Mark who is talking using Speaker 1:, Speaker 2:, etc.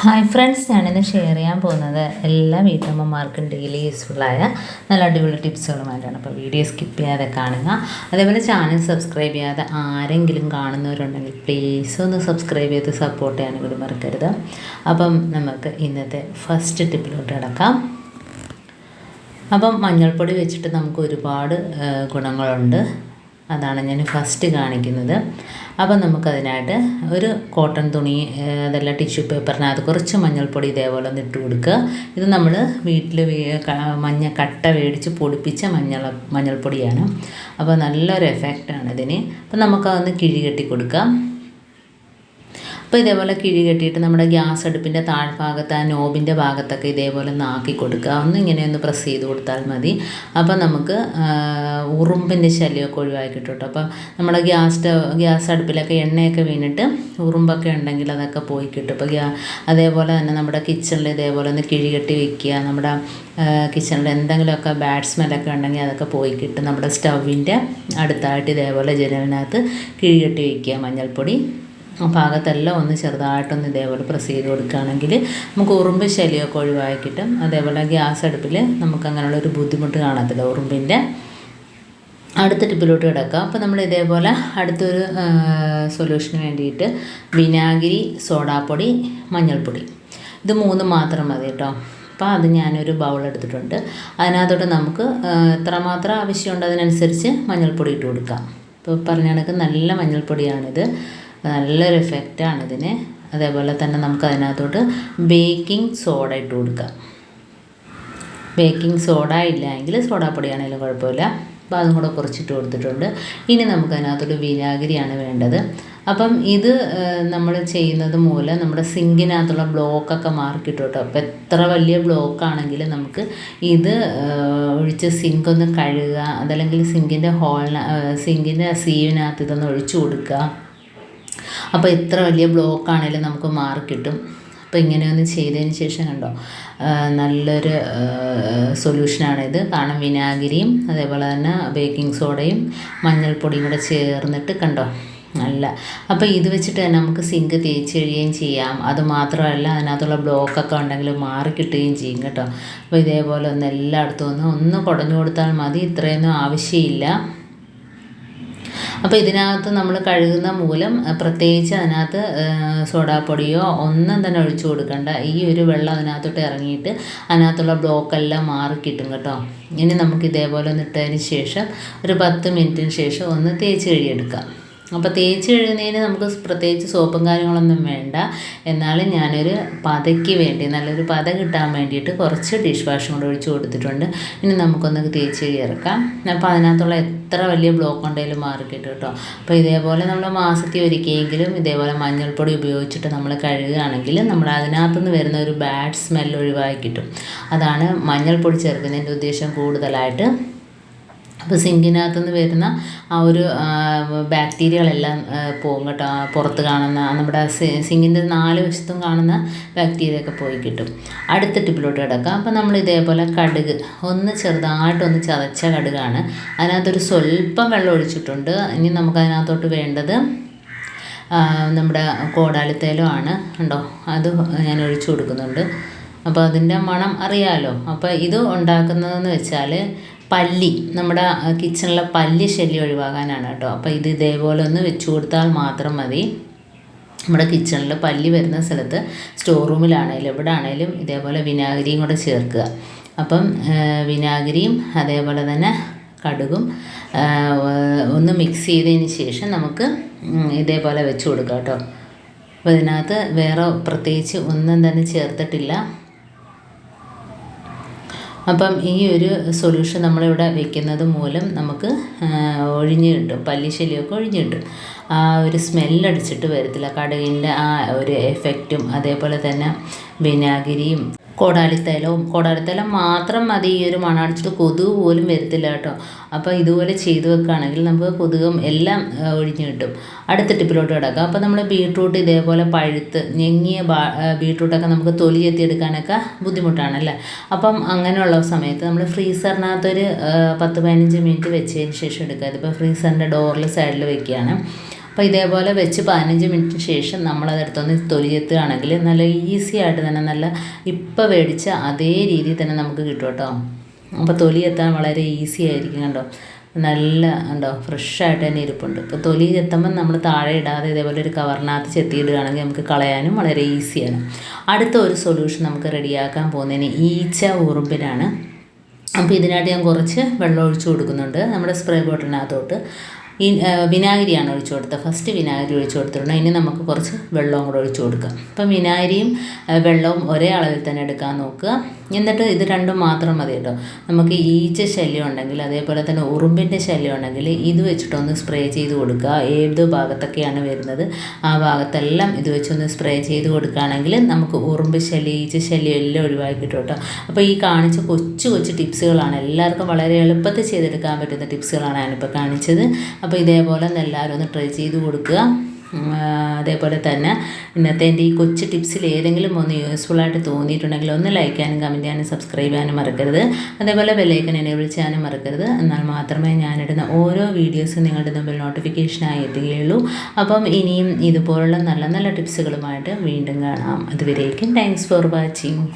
Speaker 1: Hi friends ഞാനിന്ന് share ചെയ്യാൻ പോകുന്നത് എല്ലാ വീട്ടമ്മമാർക്കും ഡെയിലി യൂസ്ഫുള്ളായ നല്ല അടിപൊളി ടിപ്സുകളുമായിട്ടാണ് അപ്പോൾ വീഡിയോ സ്കിപ്പ് ചെയ്യാതെ കാണുക. അതേപോലെ ചാനൽ സബ്സ്ക്രൈബ് ചെയ്യാതെ ആരെങ്കിലും കാണുന്നവരുണ്ടെങ്കിൽ പ്ലീസ് ഒന്ന് സബ്സ്ക്രൈബ് ചെയ്ത് സപ്പോർട്ട് ചെയ്യാനും കൂടി മറക്കരുത്. അപ്പം നമുക്ക് ഇന്നത്തെ ഫസ്റ്റ് ടിപ്പിലോട്ട് കിടക്കാം. അപ്പം മഞ്ഞൾപ്പൊടി വെച്ചിട്ട് നമുക്ക് ഒരുപാട് ഗുണങ്ങളുണ്ട്. അതാണ് ഞാൻ ഫസ്റ്റ് കാണിക്കുന്നത്. അപ്പം നമുക്കതിനായിട്ട് ഒരു കോട്ടൺ തുണി അതല്ല ടിഷ്യൂ പേപ്പറിനകത്ത് കുറച്ച് മഞ്ഞൾപ്പൊടി ഇതേപോലെ ഒന്ന് ഇട്ട് കൊടുക്കുക. ഇത് നമ്മൾ വീട്ടിൽ മഞ്ഞ കട്ട മേടിച്ച് പൊടിപ്പിച്ച മഞ്ഞൾ മഞ്ഞൾപ്പൊടിയാണ്. അപ്പോൾ നല്ലൊരു എഫക്റ്റാണ് ഇതിന്. അപ്പം നമുക്കതൊന്ന് കിഴി കെട്ടി കൊടുക്കാം. അപ്പോൾ ഇതേപോലെ കിഴി കെട്ടിയിട്ട് നമ്മുടെ ഗ്യാസ് അടുപ്പിന്റെ താഴ്ഭാഗത്ത് ആ നോബിന്റെ ഭാഗത്തൊക്കെ ഇതേപോലെ ഒന്ന് ആക്കി കൊടുക്കുക. ഒന്ന് ഇങ്ങനെ ഒന്ന് പ്രസ് ചെയ്ത് കൊടുത്താൽ മതി. അപ്പോൾ നമുക്ക് ഉറുമ്പിന്റെ ശല്യമൊക്കെ ഒഴിവാക്കി കിട്ടും അപ്പോൾ നമ്മുടെ ഗ്യാസ് ഗ്യാസ് അടുപ്പിലൊക്കെ എണ്ണയൊക്കെ വീണിട്ട് ഉറുമ്പൊക്കെ ഉണ്ടെങ്കിൽ അതൊക്കെ പോയി കിട്ടും. അപ്പോൾ ഗ്യാ അതേപോലെ തന്നെ നമ്മുടെ കിച്ചണിൽ ഇതേപോലെ ഒന്ന് കിഴി കെട്ടി വെക്കുക. നമ്മുടെ കിച്ചണിൽ എന്തെങ്കിലുമൊക്കെ ബാഡ് സ്മെല്ലൊക്കെ ഉണ്ടെങ്കിൽ അതൊക്കെ പോയി കിട്ടും. നമ്മുടെ സ്റ്റൗവിന്റെ അടുത്തായിട്ട് ഇതേപോലെ ജനലിനകത്ത് കിഴി കെട്ടി വെക്കുക. മഞ്ഞൾപ്പൊടി ആ ഭാഗത്തെല്ലാം ഒന്ന് ചെറുതായിട്ടൊന്ന് ഇതേപോലെ പ്രസ് ചെയ്ത് കൊടുക്കുകയാണെങ്കിൽ നമുക്ക് ഉറുമ്പ് ശല്യമൊക്കെ ഒഴിവാക്കി കിട്ടും അതേപോലെ ഗ്യാസ് അടുപ്പിൽ നമുക്ക് അങ്ങനെയുള്ള ഒരു ബുദ്ധിമുട്ട് കാണത്തില്ല ഉറുമ്പിന്റെ. അടുത്ത ടിപ്പിലോട്ട് കിടക്കാം. അപ്പോൾ നമ്മൾ ഇതേപോലെ അടുത്തൊരു സൊല്യൂഷന് വേണ്ടിയിട്ട് വിനാഗിരി സോഡാപ്പൊടി മഞ്ഞൾപ്പൊടി. ഇത് മൂന്ന് മാത്രം മതി കേട്ടോ. അപ്പോൾ അത് ഞാനൊരു ബൗൾ എടുത്തിട്ടുണ്ട്. അതിനകത്തോട്ട് നമുക്ക് എത്രമാത്രം ആവശ്യമുണ്ട് അതിനനുസരിച്ച് മഞ്ഞൾപ്പൊടി ഇട്ട് കൊടുക്കാം. ഇപ്പോൾ പറഞ്ഞ കണക്ക് നല്ല മഞ്ഞൾപ്പൊടിയാണിത്. നല്ലൊരു എഫക്റ്റാണ് ഇതിന്. അതേപോലെ തന്നെ നമുക്ക് അതിനകത്തോട്ട് ബേക്കിംഗ് സോഡ ഇട്ട് കൊടുക്കാം. ബേക്കിംഗ് സോഡ ഇല്ല എങ്കിൽ സോഡാപ്പൊടിയാണെങ്കിലും കുഴപ്പമില്ല. അപ്പോൾ അതും കൂടെ കുറച്ചിട്ട് കൊടുത്തിട്ടുണ്ട്. ഇനി നമുക്ക് അതിനകത്തൊരു വിനാഗിരിയാണ് വേണ്ടത്. അപ്പം ഇത് നമ്മൾ ചെയ്യുന്നത് മൂലം നമ്മുടെ സിങ്കിനകത്തുള്ള ബ്ലോക്കൊക്കെ മാറിക്കിട്ടും കേട്ടോ. അപ്പോൾ എത്ര വലിയ ബ്ലോക്കാണെങ്കിലും നമുക്ക് ഇത് ഒഴിച്ച് സിങ്ക് ഒന്ന് കഴുകുക അതല്ലെങ്കിൽ സിങ്കിന്റെ ഹോളിന് സിങ്കിന്റെ സീവിനകത്ത് ഇതൊന്ന് ഒഴിച്ചു കൊടുക്കുക. അപ്പോൾ ഇത്ര വലിയ ബ്ലോക്ക് ആണെങ്കിലും നമുക്ക് മാർക്ക് കിട്ടും. അപ്പോൾ ഇങ്ങനെയൊന്ന് ചെയ്തതിന് ശേഷം കണ്ടോ നല്ലൊരു സൊല്യൂഷനാണിത് കാരണം വിനാഗിരിയും അതേപോലെ തന്നെ ബേക്കിംഗ് സോഡയും മഞ്ഞൾപ്പൊടിയും കൂടെ ചേർന്നിട്ട് കണ്ടോ നല്ല. അപ്പോൾ ഇത് വെച്ചിട്ട് തന്നെ നമുക്ക് സിങ്ക് തേച്ച് കഴിയുകയും ചെയ്യാം. അത് മാത്രമല്ല അതിനകത്തുള്ള ബ്ലോക്കൊക്കെ ഉണ്ടെങ്കിൽ മാറി കിട്ടുകയും ചെയ്യും കേട്ടോ. അപ്പോൾ ഇതേപോലെ ഒന്ന് എല്ലായിടത്തും ഒന്ന് ഒന്ന് കുടഞ്ഞു കൊടുത്താൽ മതി. ഇത്രയൊന്നും ആവശ്യമില്ല. അപ്പോൾ ഇതിനകത്ത് നമ്മൾ കഴുകുന്ന മൂലം പ്രത്യേകിച്ച് അതിനകത്ത് സോഡാപ്പൊടിയോ ഒന്നും തന്നെ ഒഴിച്ചു കൊടുക്കണ്ട. ഈ ഒരു വെള്ളം അതിനകത്തോട്ട് ഇറങ്ങിയിട്ട് അതിനകത്തുള്ള ബ്ലോക്കെല്ലാം മാറി കിട്ടും കേട്ടോ. ഇനി നമുക്ക് ഇതേപോലെ ഒന്ന് ഇട്ടതിന് ശേഷം ഒരു പത്ത് മിനിറ്റിന് ശേഷം ഒന്ന് തേച്ച് കഴുകിയെടുക്കാം. അപ്പോൾ തേച്ച് കഴുകുന്നതിന് നമുക്ക് പ്രത്യേകിച്ച് സോപ്പും കാര്യങ്ങളൊന്നും വേണ്ട. എന്നാലും ഞാനൊരു പതയ്ക്ക് വേണ്ടി നല്ലൊരു പത കിട്ടാൻ വേണ്ടിയിട്ട് കുറച്ച് ഡിഷ് വാഷും കൂടെ ഒഴിച്ച് കൊടുത്തിട്ടുണ്ട്. ഇനി നമുക്കൊന്ന് തേച്ച് കഴുകിയിറക്കാം അപ്പോൾ അതിനകത്തുള്ള എത്ര വലിയ ബ്ലോക്ക് ഉണ്ടെങ്കിലും മാറി കിട്ടും അപ്പോൾ ഇതേപോലെ നമ്മൾ മാസത്തിൽ ഒരിക്കലെങ്കിലും ഇതേപോലെ മഞ്ഞൾപ്പൊടി ഉപയോഗിച്ചിട്ട് നമ്മൾ കഴുകുകയാണെങ്കിൽ നമ്മൾ അതിനകത്തുനിന്ന് വരുന്ന ഒരു ബാഡ് സ്മെല്ല് ഒഴിവാക്കി കിട്ടും. അതാണ് മഞ്ഞൾപ്പൊടി ചേർക്കുന്നതിന്റെ ഉദ്ദേശം കൂടുതലായിട്ട്. അപ്പോൾ സിങ്കിനകത്തുനിന്ന് വരുന്ന ആ ഒരു ബാക്ടീരിയകളെല്ലാം പോകും കേട്ടോ. പുറത്ത് കാണുന്ന നമ്മുടെ സിങ്കിന്റെ നാല് വശത്തും കാണുന്ന ബാക്ടീരിയ ഒക്കെ പോയി കിട്ടും. അടുത്ത ടിപ്പിലോട്ട് കിടക്കാം. അപ്പോൾ നമ്മൾ ഇതേപോലെ കടുക് ഒന്ന് ചെറുതായിട്ടൊന്ന് ചതച്ച കടുകാണ്. അതിനകത്തൊരു സ്വല്പം വെള്ളം ഒഴിച്ചിട്ടുണ്ട്. ഇനി നമുക്ക് അതിനകത്തോട്ട് വേണ്ടത് നമ്മുടെ കോടാലിത്തേലോ ആണ് ഉണ്ടോ അത് ഞാൻ ഒഴിച്ചു കൊടുക്കുന്നുണ്ട്. അപ്പോൾ അതിന്റെ മണം അറിയാമല്ലോ അപ്പോൾ ഇത് ഉണ്ടാക്കുന്നതെന്ന് വെച്ചാൽ പല്ലി നമ്മുടെ കിച്ചണിലെ പല്ലി ശല്യം ഒഴിവാക്കാനാണ് കേട്ടോ. അപ്പോൾ ഇത് ഇതേപോലെ ഒന്ന് വെച്ചു കൊടുത്താൽ മാത്രം മതി. നമ്മുടെ കിച്ചണിൽ പല്ലി വരുന്ന സ്ഥലത്ത് സ്റ്റോർ റൂമിലാണേലും എവിടെ ആണേലും ഇതേപോലെ വിനാഗിരിയും കൂടെ ചേർക്കുക. അപ്പം വിനാഗിരിയും അതേപോലെ തന്നെ കടുകും ഒന്ന് മിക്സ് ചെയ്തതിന് ശേഷം നമുക്ക് ഇതേപോലെ വെച്ച് കൊടുക്കാം കേട്ടോ. അപ്പോൾ ഇതിനകത്ത് വേറെ പ്രത്യേകിച്ച് ഒന്നും തന്നെ ചേർത്തിട്ടില്ല. അപ്പം ഈ ഒരു സൊല്യൂഷൻ നമ്മളിവിടെ വെക്കുന്നത് മൂലം നമുക്ക് ഒഴിഞ്ഞ് കിട്ടും. പല്ലിശല്യമൊക്കെ ഒഴിഞ്ഞ് കിട്ടും. ആ ഒരു സ്മെല്ലടിച്ചിട്ട് വരത്തില്ല. കടുകിന്റെ ആ ഒരു എഫക്റ്റും അതേപോലെ തന്നെ വിനാഗിരിയും കോടാലിത്തൈലവും. കോടാലിത്തൈലം മാത്രം മതി ഈ ഒരു മണം അടിച്ചിട്ട് കൊതുക് പോലും വരത്തില്ല കേട്ടോ. അപ്പോൾ ഇതുപോലെ ചെയ്തു വെക്കുകയാണെങ്കിൽ നമുക്ക് കൊതുകും എല്ലാം ഒഴിഞ്ഞു കിട്ടും. അടുത്ത ടിപ്പിലോട്ട് കിടക്കാം. അപ്പോൾ നമ്മൾ ബീട്രൂട്ട് ഇതേപോലെ പഴുത്ത് ഞെങ്ങിയ ബീട്രൂട്ടൊക്കെ നമുക്ക് തൊലി എത്തിയെടുക്കാനൊക്കെ ബുദ്ധിമുട്ടാണല്ലേ? അപ്പം അങ്ങനെയുള്ള സമയത്ത് നമ്മൾ ഫ്രീസറിനകത്തൊരു പത്ത് പതിനഞ്ച് മിനിറ്റ് വെച്ചതിന് ശേഷം എടുക്കുക. ഇതിപ്പോൾ ഫ്രീസറിന്റെ ഡോറിൽ സൈഡിൽ വെക്കുകയാണ്. അപ്പോൾ ഇതേപോലെ വെച്ച് പതിനഞ്ച് മിനിറ്റിന് ശേഷം നമ്മളതെടുത്തൊന്ന് തൊലിയെത്തുകയാണെങ്കിൽ നല്ല ഈസി ആയിട്ട് തന്നെ നല്ല ഇപ്പം മേടിച്ച അതേ രീതിയിൽ തന്നെ നമുക്ക് കിട്ടും കേട്ടോ. അപ്പോൾ തൊലി എത്താൻ വളരെ ഈസി ആയിരിക്കും കണ്ടോ. നല്ല ഉണ്ടോ ഫ്രഷായിട്ട് തന്നെ ഇരിപ്പുണ്ട്. ഇപ്പോൾ തൊലി ചെത്തുമ്പം നമ്മൾ താഴെ ഇടാതെ ഇതേപോലെ ഒരു കവറിനകത്ത് ചെത്തിയിടുകയാണെങ്കിൽ നമുക്ക് കളയാനും വളരെ ഈസിയാണ് അടുത്ത ഒരു സൊല്യൂഷൻ നമുക്ക് റെഡിയാക്കാൻ പോകുന്നതിന് ഈച്ച ഉറുമ്പിനാണ്. അപ്പോൾ ഇതിനായിട്ട് ഞാൻ കുറച്ച് വെള്ളം ഒഴിച്ചു കൊടുക്കുന്നുണ്ട്. നമ്മുടെ സ്പ്രേ ബോട്ടിലിനകത്തോട്ട് ഈ വിനാഗിരിയാണ് ഒഴിച്ചു കൊടുത്തത്. ഫസ്റ്റ് വിനാഗിരി ഒഴിച്ചു കൊടുത്തിട്ടുണ്ട്. ഇനി നമുക്ക് കുറച്ച് വെള്ളവും കൂടെ ഒഴിച്ചു കൊടുക്കാം. അപ്പം വിനാഗിരിയും വെള്ളവും ഒരേ അളവിൽ തന്നെ എടുക്കാൻ നോക്കുക. എന്നിട്ട് ഇത് രണ്ടും മാത്രം മതി കേട്ടോ. നമുക്ക് ഈച്ച ശല്യം ഉണ്ടെങ്കിൽ അതേപോലെ തന്നെ ഉറുമ്പിന്റെ ശല്യം ഉണ്ടെങ്കിൽ ഇത് വെച്ചിട്ടൊന്ന് സ്പ്രേ ചെയ്ത് കൊടുക്കുക. ഏത് ഭാഗത്തൊക്കെയാണ് വരുന്നത് ആ ഭാഗത്തെല്ലാം ഇത് വെച്ചൊന്ന് സ്പ്രേ ചെയ്ത് കൊടുക്കുകയാണെങ്കിൽ നമുക്ക് ഉറുമ്പ് ശല്യം ഈച്ച ശല്യം എല്ലാം ഒഴിവാക്കി കിട്ടും കേട്ടോ. അപ്പോൾ ഈ കാണിച്ച കൊച്ചു കൊച്ചു ടിപ്സുകളാണ്. എല്ലാവർക്കും വളരെ എളുപ്പത്തിൽ ചെയ്തെടുക്കാൻ പറ്റുന്ന ടിപ്സുകളാണ് ഞാനിപ്പോൾ കാണിച്ചത്. അപ്പോൾ ഇതേപോലെ ഒന്ന് എല്ലാവരും ഒന്ന് ട്രൈ ചെയ്ത് കൊടുക്കുക. അതേപോലെ തന്നെ ഇന്നത്തെ എന്റെ ഈ കൊച്ചു ടിപ്സിൽ ഏതെങ്കിലും ഒന്ന് യൂസ്ഫുൾ ആയിട്ട് തോന്നിയിട്ടുണ്ടെങ്കിൽ ഒന്ന് ലൈക്ക് ചെയ്യാനും കമന്റ് ചെയ്യാനും സബ്സ്ക്രൈബ് ചെയ്യാനും മറക്കരുത്. അതേപോലെ ബെല്ലൈക്കൻ എനേബിൾ ചെയ്യാനും മറക്കരുത്. എന്നാൽ മാത്രമേ ഞാനിടുന്ന ഓരോ വീഡിയോസും നിങ്ങളുടെ മുമ്പിൽ നോട്ടിഫിക്കേഷനായി എത്തുകയുള്ളൂ. അപ്പം ഇനിയും ഇതുപോലുള്ള നല്ല നല്ല ടിപ്സുകളുമായിട്ട് വീണ്ടും കാണാം. അതുവരേക്കും താങ്ക്സ് ഫോർ വാച്ചിങ്